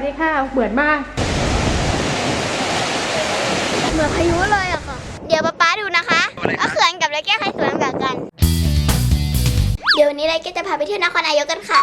วัสดีค่ะเหมือนมาก เหมือนพายุเลยอะค่ะ เดี๋ยวป๊าป๊าดูนะคะว่าเขื่อนกับไรแก้วใครสวยกว่ากัน เดี๋ยววันนี้ไรแก้วจะพาไปเที่ยวนครนายกกันค่ะ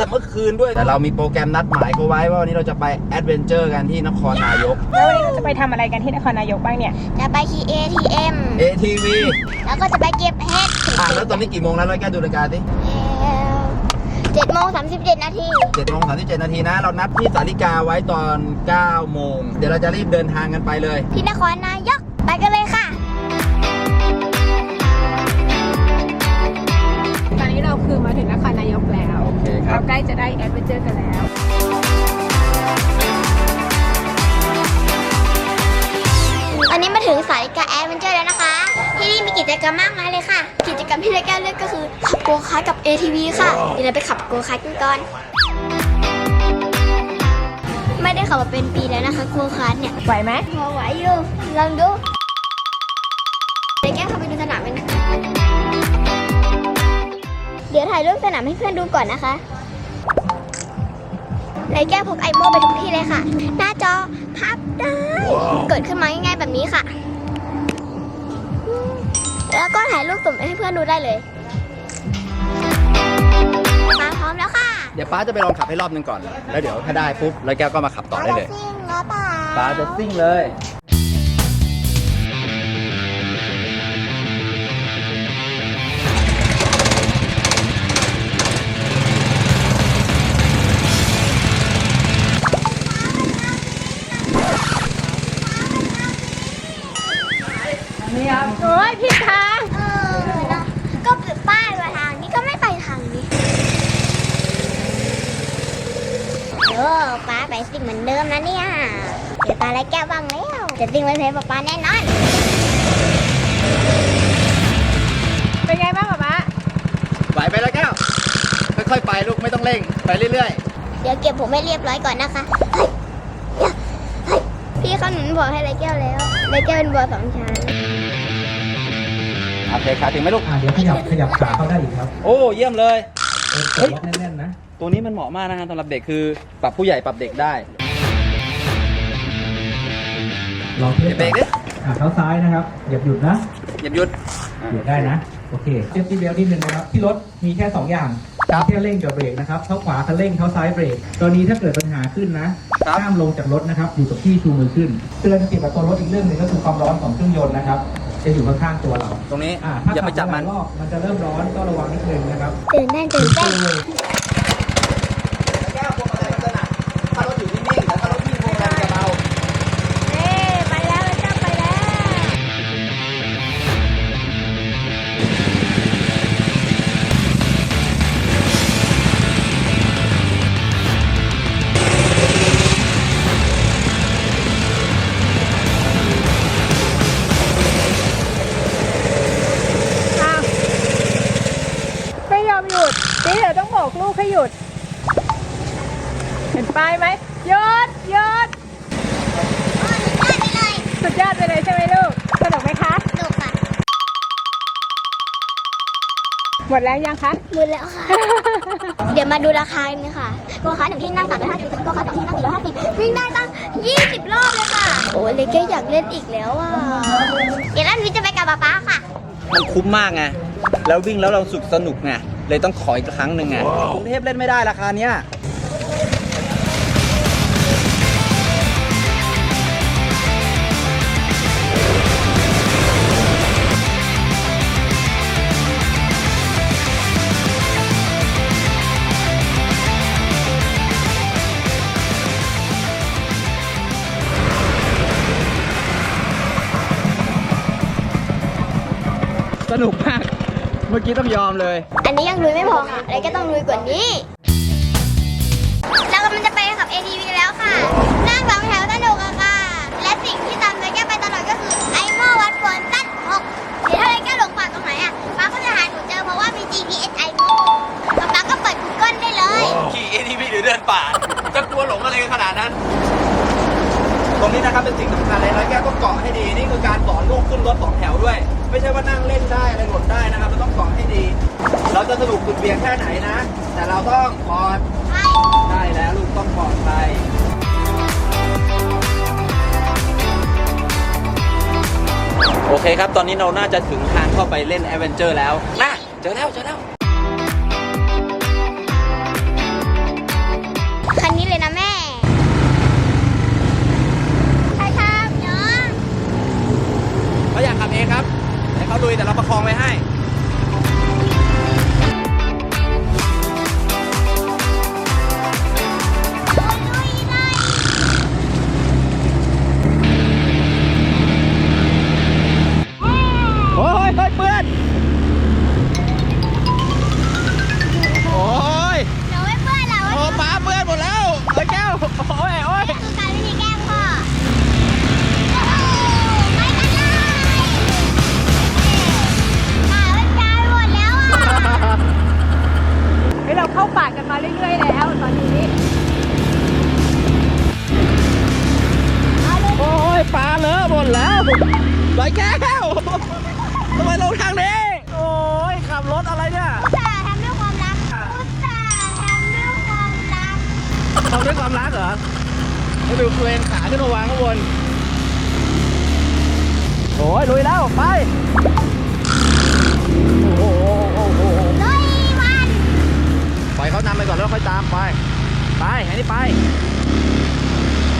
แต่เมื่อคืนด้วย แต่เรามีโปรแกรมนัดหมายเขาไว้ว่าวันนี้เราจะไปแอดเวนเจอร์กันที่นครนายก แล้ววันนี้เราจะไปทำอะไรกันที่นครนายกบ้างเนี่ย จะไปขี่ ATM ATV แล้วก็จะไปเก็บเห็ดอะแล้วตอนนี้กี่โมงแล้วร้อยแก้วดูนาฬิกาสิเจ็ดโมงสามสิบเจ็ดนาที เจ็ดโมงสามสิบเจ็ดนาทีนะ เรานัดที่สาริกาไว้ตอน9โมง เดี๋ยวเราจะรีบเดินทางกันไปเลย ที่นครนายก ไปกันเลยค่ะ ล้จะได้แอดเวนเจอร์กันแล้วตอนนี้มาถึงสาริกาแอดเวนเจอร์แล้วนะคะ ที่นี่มีกิจกรรมมากมายเลยค่ะ กิจกรรมที่เราแก้วเลือกก็คือขับโกคาร์ทกับ ATV ค่ะ เดี๋ยวเราไปขับโกคาร์ทกันก่อน ไม่ได้ขับมาเป็นปีแล้วนะคะโกคาร์ทเนี่ย ไหวไหมพอไหวอยู่ ลองดูเดี๋ยวแก้วเข้าไปดูสนามกันเดี๋ยวถ่ายรูปสนามให้เพื่อนดูก่อนนะคะ เลยแก้วพกไอโมไปทุกที่เลยค่ะ หน้าจอพับได้ เกิดขึ้นมาง่ายๆแบบนี้ค่ะ แล้วก็ถ่ายรูปส่งไปให้เพื่อนดูได้เลยมาพร้อมแล้วค่ะเดี๋ยวป้าจะไปลองขับให้รอบหนึงก่อน แล้วเดี๋ยวถ้าได้ปุ๊บร้อยแก้วก็มาขับต่อได้เลย ซิ่งหรือเปล่า ป้าจะซิ่งเลย ป้าไปสิ่งเหมือนเดิมนะเนี่ยเดี๋ยวตาไรแก้วบ้างแล้วจะสิ่งไว้เพลป้าป้าแน่นอน เป็นไงบ้างป๊าป๊าไหวไปร้อยแก้ว ค่อยๆไปลูกไม่ต้องเร่ง ไปเรื่อยเดี๋ยวเก็บผมให้เรียบร้อยก่อนนะคะเฮ้ยอย่าเฮ้ยพี่เขาหนุนบอกให้ไรแก้วแล้วไรแก้วเป็นบัวสองชั้น ๆโอเคขาถึงไหมลูก อ่าเดี๋ยวขยับขยับขาเข้าได้อีกครับ โอ้ เยี่ยมเลย เออกดล็อกแน่นๆนะ ตัวนี้มันเหมาะมากนะฮะสำหรับเด็กคือปรับผู้ใหญ่ปรับเด็กได้ลองเทียบเบรกดิอ่าเท้าซ้ายนะครับเหยียบหยุดนะหยุดหยุดเหยียบได้นะ โอเคเซฟตี้เบลนิดนึงนะครับ ที่รถมีแค่ 2 อย่างครับแค่เร่งกับเบรกนะครับเท้าขวาคันเร่งเท้าซ้ายเบรกตอนนี้ถ้าเกิดปัญหาขึ้นนะครับห้ามลงจากรถนะครับอยู่กับที่ชูมือขึ้นเตือนเกี่ยวกับตัวรถอีกเรื่องหนึ่งก็คือความร้อนของเครื่องยนต์นะครับ จะอยู่ข้างๆตัวเราตรงนี้อ่าถ้าอย่าไปจับมันขัหลายรอบมันจะเริ่มร้อนก็ระวังนิดนึงนะครับ ตื่นเต้นตื่นเต้นแก้ กลูกให้หยุด เห็นป้ายไหมหยุดหยุดได้ไปเลยสุดยอดไปเลยใช่ไหมลูก สนุกไหมคะดูค่ะ หมดแล้วยังคะมือแล้วค่ะ เดี๋ยวมาดูราคากันค่ะโกคาร์ทหนึ่งที่นั่งสามร้อยห้าสิบโกคาร์ทสองที่นั่งสี่ร้อยห้าสิบวิ่งได้ตั้งยี่สิบรอบเลยค่ะ โอ้ยเลยแกอยากเล่นอีกแล้วอะ เดี๋ยวแล้วนี้จะไปกับป๊าป๊าค่ะ มันคุ้มมากไง แล้ววิ่งแล้วเราสุขสนุกไง เลยต้องขออีกครั้งหนึ่งไงกรุงเทพเล่นไม่ได้ราคาเนี้ยสนุกมาก เมื่อกี้ต้องยอมเลย อันนี้ยังลุยไม่พอค่ะอะไรก็ต้องลุยกว่านี้ โอเคครับ ตอนนี้เราน่าจะถึงทางเข้าไปเล่นแอดเวนเจอร์แล้วนะเจอแล้วเจอแล้ว คันนี้เลยนะแม่ ใช่ครับเนาะเขาอยากขับเองครับให้เขาลุยแต่เราประคองไว้ให้ ทำด้วยความรักเหรอมาดูเครนขาขึ้นมาวางข้างบน โอ้ยลุยแล้ว ไป โอ้โหโอ้โหลุยมันปล่อยเขานำไปก่อนแล้วค่อยตามไป ไปอันนี้ไป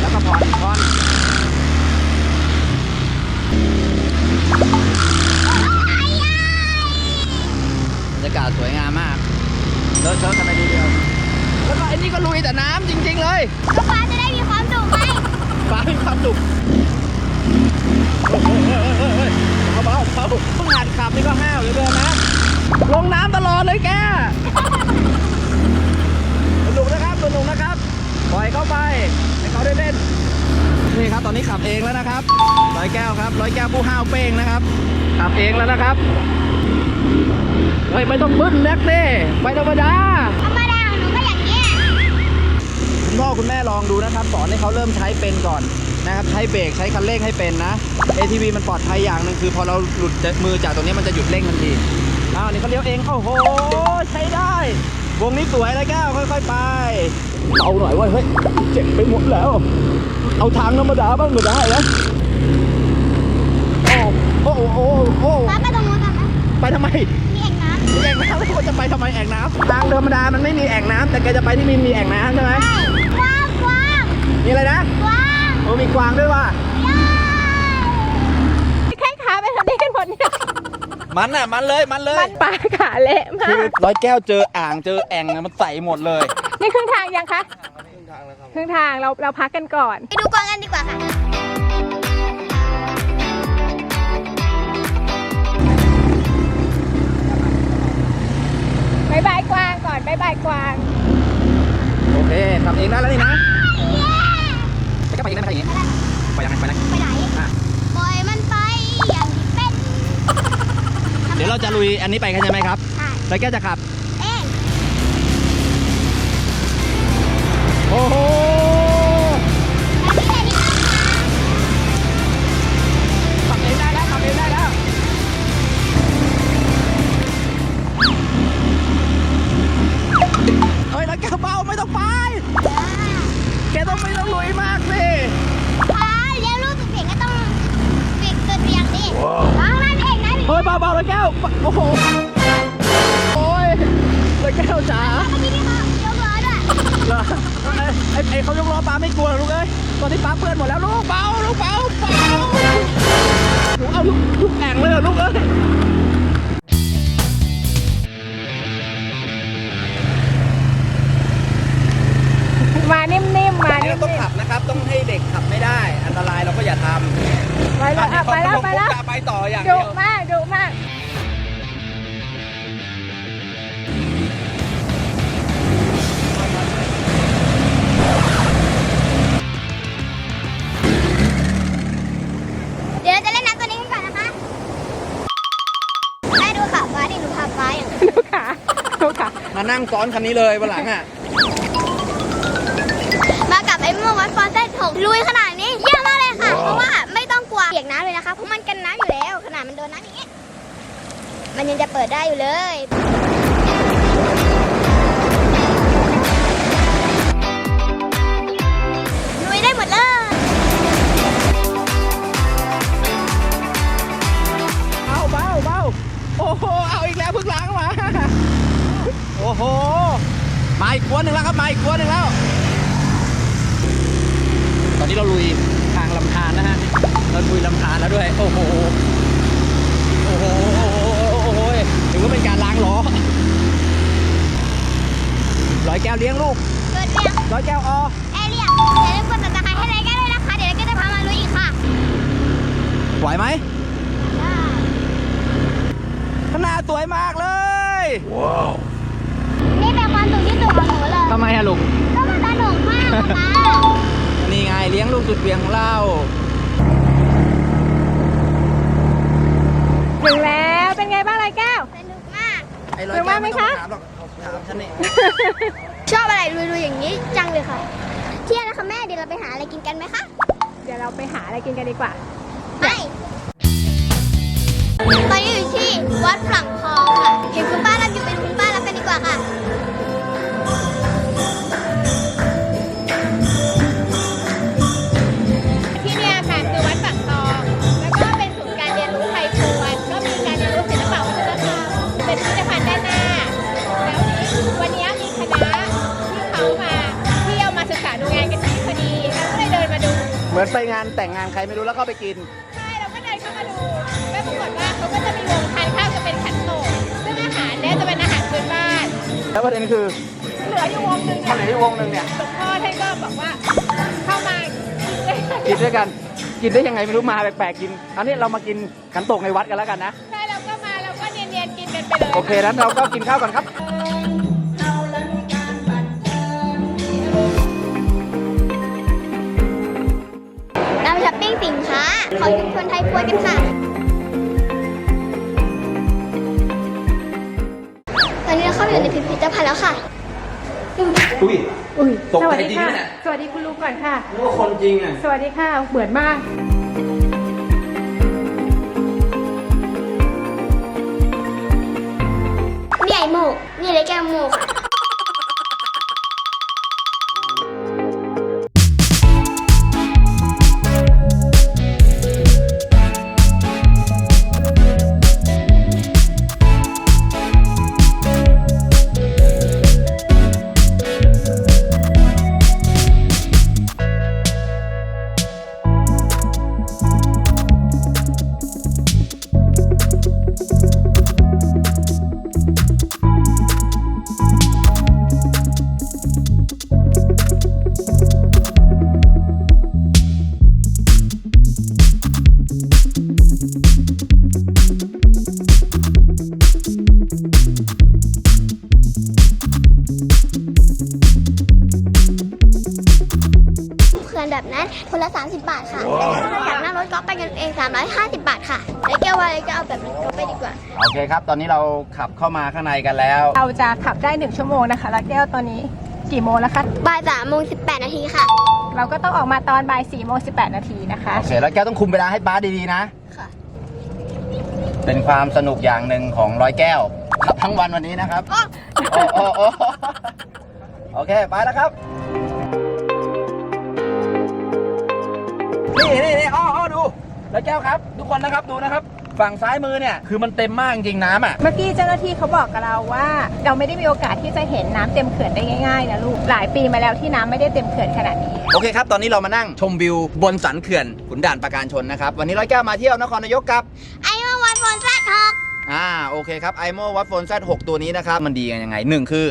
แล้วก็ผ่อนผ่อนบรรยากาศสวยงามมากเดินเชิญกันไปทีเดียว แล้วก็อันนี้ก็ลุยแต่น้ำจริง ๆ เลยลูกค้าจะได้มีความสุขไหมฟ้ามีความสุขเฮ้ยเฮ้ยเฮ้ยเฮ้ยเบาเบาเบาเพิ่งหัดขับนี่ก็ห้าวเหลือเกินนะ ลงน้ำตลอดเลยแกสนุกนะครับสนุกนะครับปล่อยเข้าไปให้เขาได้เล่นนี่ครับตอนนี้ขับเองแล้วนะครับร้อยแก้วครับร้อยแก้วผู้ห้าวเป้งนะครับ ขับเองแล้วนะครับเฮ้ยไม่ต้องบึ้นนักเน่ไปธรรมดาธรรม คุณพ่อคุณแม่ลองดูนะครับสอนให้เขาเริ่มใช้เป็นก่อนนะครับใช้เบรกใช้คันเร่งให้เป็นนะ ATV มันปลอดภัยอย่างหนึ่งคือพอเราหลุดจากมือจากตรงนี้มันจะหยุดเร่งทันทีอ้าวนี่เขาเลี้ยวเองโอ้โหใช้ได้ วงนี้สวยเลยแก้วค่อย ๆ ไปเอาหน่อยเว้ยเฮ้ยเจ็บไปหมดแล้ว เอาทางธรรมดาบ้างไม่ได้แล้วโอ้โอ้โอ้โอ้ป้าไปตรงนู้นกันไหมไปทำไมมีเองน้ำมีแอ่งน้ำแล้วควรจะไปทำไมแอ่งน้ำทางธรรมดามันไม่มีแอ่งน้ำแต่แกจะไปที่มีมีแอ่งน้ำใช่ไหมใช่กว้างกว้าง มีอะไรนะกว้างโอ้มีกวางด้วยว่ะยาวแข้งขาไปทางนี้กันหมดเนี่ยมันอะมันเลยมันเลยมันปลาขาเละมาคือกร้อยแก้วเจออ่างเจอแอ่งอะมันใส่หมดเลย นี่ครึ่งทางยังคะครึ่งทางเราเราพักกันก่อน ไปดูกวางกันดีกว่าค่ะ บายบายกวางก่อนบายบายกวาง โอเคทำเองได้แล้วนี่นะ ไปก็ไปเองได้ไหมอย่างงี้ไปยังไงไปนะไปไหนอะปล่อยมันไปอย่างที่เป็นเดี๋ยวเราจะลุยอันนี้ไปกันใช่ไหมครับใช่ร้อยแก้วจะขับ เองโอ้โห อ้เขายกล้อปลาไม่กลัวหรอกลูกเอ้ยตอนที่ปลาเปื้อนหมดแล้วลูกเบาลูกเบาเบาหนูเอาลูกลูกแอ่งเลยเหรอลูกเอ้ยมานิ่มๆมานี่นิ่เราต้องมขับนะครับ ต้องให้เด็กขับไม่ได้ อันตรายเราก็อย่าทำๆไปแล้วอะไปแล้วไปแล้วไปต่ออย่างดุเดียว มากดุมาก แม่ดูขาฟ้าที่หนูพาฟ้าอย่างนี้ดูขาดูขามานั่งซ้อนคันนี้เลยวันหลังอะ มากับไอ้เมื่อวันฟอนเต้ถกลุยขนาดนี้เยี่ยมมากเลยค่ะ เพราะว่าไม่ต้องกลัวเปียกน้ำเลยนะคะ เพราะมันกันน้ำอยู่แล้ว ขนาดมันโดนน้ำอย่างนี้ มันยังจะเปิดได้อยู่เลย โอ้โห เอาอีกแล้วเพิ่งล้างมา โอ้โห มาอีกกวนหนึ่งแล้วครับ มาอีกกวนหนึ่งแล้ว ตอนนี้เราลุยทางลำธารนะฮะ เราลุยลำธารแล้วด้วย โอ้โห โอ้โห โอ้โหถือว่าเป็นการล้างล้อร้อยแก้วเลี้ยงลูกเกิดเรียงร้อยแก้วออเอเรียงอย่าลืมกดติดตามให้รายการด้วยนะคะ เดี๋ยวเราก็จะพามาลุยอีกค่ะ ไหวไหม ข้างหน้าสวยมากเลยนี่เป็นความสุขที่สุดของหนูเลยทำไมอะลูก ก็มันสนุกมากนะคะนี่ไงเลี้ยงลูกสุดเวียงของเราถึงแล้วเป็นไงบ้างไรแก้ว สนุกมาก ไอ้ร้อยเรื่องแก้วมากไหมไม่ต้องคะถามหรอกถามฉันนี่ชอบอะไรลุยๆอย่างนี้จังเลยค่ะ เที่ยงนะคะแม่เดี๋ยวเราไปหาอะไรกินกันไหมคะ เดี๋ยวเราไปหาอะไรกินกันดีกว่า ไป ตอนนี้อยู่ที่ วัดฝั่งทองค่ะ เห็นคุณป้ารับอยู่เป็นคุณป้ารับกันดีกว่าค่ะ ที่เนี่ยค่ะคือวัดฝั่งทอง แล้วก็เป็นศูนย์การเรียนรู้ไทยพวนก็มีการเรียนรู้ศิลปะวัฒนธรรมเป็นพิพิธภัณฑ์ด้านหน้า แล้ววันนี้มีคณะที่เขามาเที่ยวมาศึกษาดูงานกันที่พอดีเราก็เลยเดินมาดู เหมือนไปงานแต่งงานใครไม่รู้แล้วก็ไปกิน แล้วประเด็นคือเหลืออยู่วงหนึ่งถ้าเหลืออยู่วงหนึ่งเนี่ยหลวงพ่อท่านก็บอกว่าเข้ามากินด้วยกินด้วยกัน กินได้ยังไงไม่รู้มาแปลกๆกินอันนี้เรามากินขันโตกในวัดกันแล้วกันนะใช่เราก็มาเราก็เนียนๆกินกันไปเลยโอเคนั้นเราก็กินข้าวก่อนครับเราช้อปปิ้งสินค้าของชุมชนไทยพวนกันค่ะ ตอนนี้เราเข้าไปอยู่ในพิพิธภัณฑ์แล้วค่ะ อุ้ยอุ้ยตกใจสวัสดีจริงค่ะนะเนี่ยสวัสดีคุณลุงก่อนค่ะ นึกว่าคนจริงอะ สวัสดีค่ะ เหมือนมาก ตอนนี้เราขับเข้ามาข้างในกันแล้ว เราจะขับได้หนึ่งชั่วโมงนะคะแล้วแก้วตอนนี้กี่โมงแล้วคะ บ่าย3โมง18นาทีค่ะ เราก็ต้องออกมาตอนบ่ายสี่โมงสิบแปดนาทีนะคะ โอเค แล้วแก้วต้องคุมเวลาให้ป้าดีๆนะ ค่ะ เป็นความสนุกอย่างหนึ่งของร้อยแก้วขับทั้งวันวันนี้นะครับก็โอ้โอ้โอ้โอเค ไปแล้วครับ นี่นี่นี่อ้ออ้อดูแล้วแก้วครับ ทุกคนนะครับ ดูนะครับ ฝั่งซ้ายมือเนี่ยคือมันเต็มมากจริงๆน้ำอะ เมื่อกี้เจ้าหน้าที่เขาบอกกับเราว่า เราไม่ได้มีโอกาสที่จะเห็นน้ำเต็มเขื่อนได้ง่ายๆนะลูกหลายปีมาแล้วที่น้ำไม่ได้เต็มเขื่อนขนาดนี้ โอเคครับ ตอนนี้เรามานั่งชมวิวบนสันเขื่อนขุนด่านประการชนนะครับ วันนี้ร้อยแก้วมาเที่ยวนครนายกครับ ไอ้เมื่อวันฝนซัดหกอ่าโอเคครับไอโมวัดฝนแซดหกตัวนี้นะครับ มันดีกันยังไงหนึ่งคือ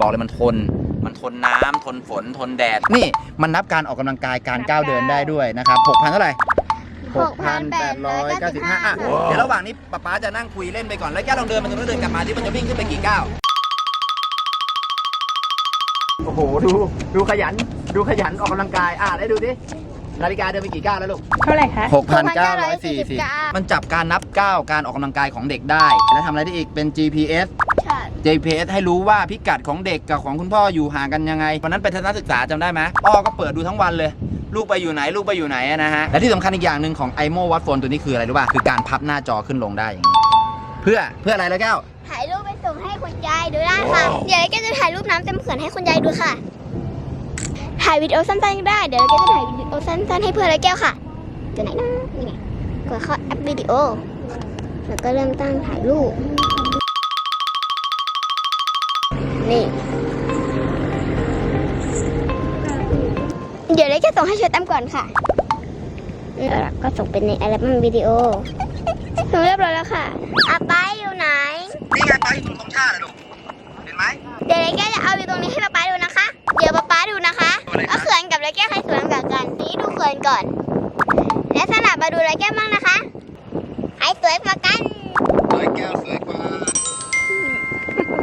บอกเลยมันทน มันทนน้ำทนฝนทนแดด นี่มันนับการออกกำลังกายการก้าวเดินได้ด้วยนะครับ6,000เท่าไหร่ 6,895อะเดี๋ยวระหว่างนี้ป๊าป๊าจะนั่งคุยเล่นไปก่อน แล้วแก้วลองเดินมันจะเดินกลับมาที่มันจะวิ่งขึ้นไปกี่ก้าว โอ้โห ดู ดูขยัน ดูขยันออกกำลังกาย อะได้ดูดิ นาฬิกาเดินไปกี่ก้าวแล้วลูก เท่าไหร่คะ 6,940 มันจับการนับก้าวการออกกำลังกายของเด็กได้ แล้วทำอะไรได้อีกเป็น GPS ใช่ GPS ให้รู้ว่าพิกัดของเด็กกับของคุณพ่ออยู่ห่างกันยังไงวันนั้นไปทัศนศึกษาจำได้ไหมอ้อก็เปิดดูทั้งวันเลย ลูกไปอยู่ไหนลูกไปอยู่ไหนอะนะฮะ และที่สำคัญอีกอย่างหนึ่งของ i m o Watch Phone ตัวนี้คืออะไรรู้ป่ะ คือการพับหน้าจอขึ้นลงได้อย่างนี้เพื่อเพื่ออะไรแล้วแก้ว ถ่ายรูปไปส่งให้คุณยายดูได้ค่ะ เดี๋ยวเราก็จะถ่ายรูปน้ำเต็มเขื่อนให้คุณยายดูค่ะ ถ่ายวิดีโอสั้นๆก็ได้ เดี๋ยวเราก็จะถ่ายวิดีโอสั้นๆให้เพื่อนและแก้วค่ะตัวไหนนะนี่ไงกดเข้าแอปวิดีโอ แล้วก็เริ่มตั้งถ่ายรูป นี่ เดี๋ยวเราจะส่งให้เชอร์แตมก่อนค่ะแล้วก็ส่งเป็นในอัลบั้มวิดีโอส่งเรียบร้อยแล้วค่ะอาป้าอยู่ไหน นี่ไงไปอยู่ตรงชาติลูกเห็นไหมเดี๋ยวเลแก้วจะเอาอยู่ตรงนี้ให้ป๊าป๊าดูนะคะ เดี๋ยวป๊าป๊าดูนะคะดูเลยค่ะว่าเขื่อนกับเลแก้วใครสวยกว่ากัน นี่ดูเขื่อนก่อน และสนับมาดูเลแก้วบ้างนะคะใครสวยกว่ากันร้อยแก้วสวยกว่า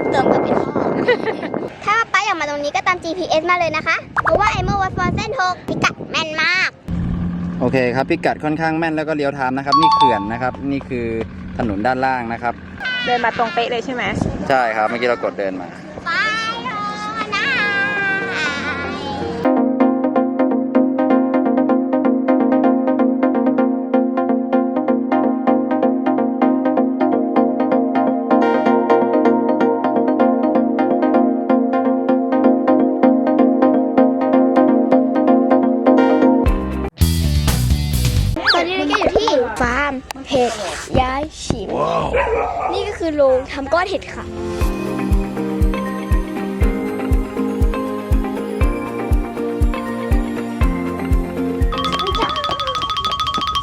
เติมกับเป็น นี้ก็ตาม GPS มาเลยนะคะ เพราะว่าไอเมอร์วัดฟอนเส้นหกพิกัดแม่นมาก โอเคครับพิกัดค่อนข้างแม่นแล้วก็เลี้ยวไทม์นะครับ นี่เขื่อนนะครับ นี่คือถนนด้านล่างนะครับ เดินมาตรงเป๊ะเลยใช่ไหม ใช่ครับ เมื่อกี้เรากดเดินมา ฟาร์มเห็ดย้ายฉิมนี่ก็คือโรงทำก้อนเห็ดค่ะ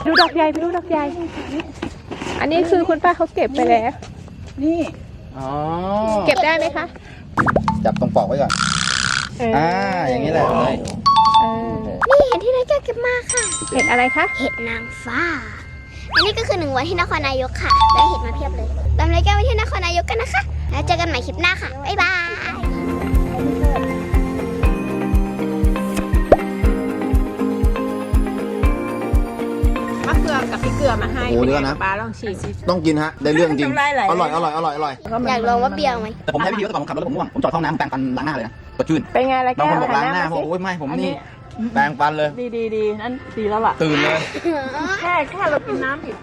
ดูดอกใหญ่ไปดูดอกใหญ่ อันนี้คือคุณป้าเขาเก็บไปแล้วอ๋อ เก็บได้ไหมคะ จับตรงปอกไว้ก่อน อ่า อย่างนี้แหละเลยเออนี่เห็ดที่นายแก้วเก็บมาค่ะ เห็ดอะไรคะ เห็ดนางฟ้า อันนี้ก็คือหนึ่งวันที่นครนายกค่ะได้เห็ดมาเพียบเลยตามนายแก้วไปที่นครนายกกันนะคะ แล้วเจอกันใหม่คลิปหน้าค่ะ บ๊ายบายมะเขือกับพริกเกลือมาให้โอ้เดี๋ยวก่อนนะป้าลองชิม ต้องกินฮะ ได้เรื่องจริง น้ำลายไหล อร่อย อร่อย อร่อย อร่อย อยากลองว่าเปรี้ยวไหม แต่ผมใช้วิธีว่าแต่ก่อนผมขับรถผมง่วง ผมจอดเข้าห้องน้ำแปรงฟันล้างหน้าเลยนะสดชื่น เป็นไงล่ะบางแก้คนวบอกล้างหน้าหัผมสิโอ้ยไม่ ผมอันนี้นี่ แปรงฟันเลย ดีดีดีนั่นดีแล้วล่ะ ตื่นเลย แค่แค่เรากินน้ำอีก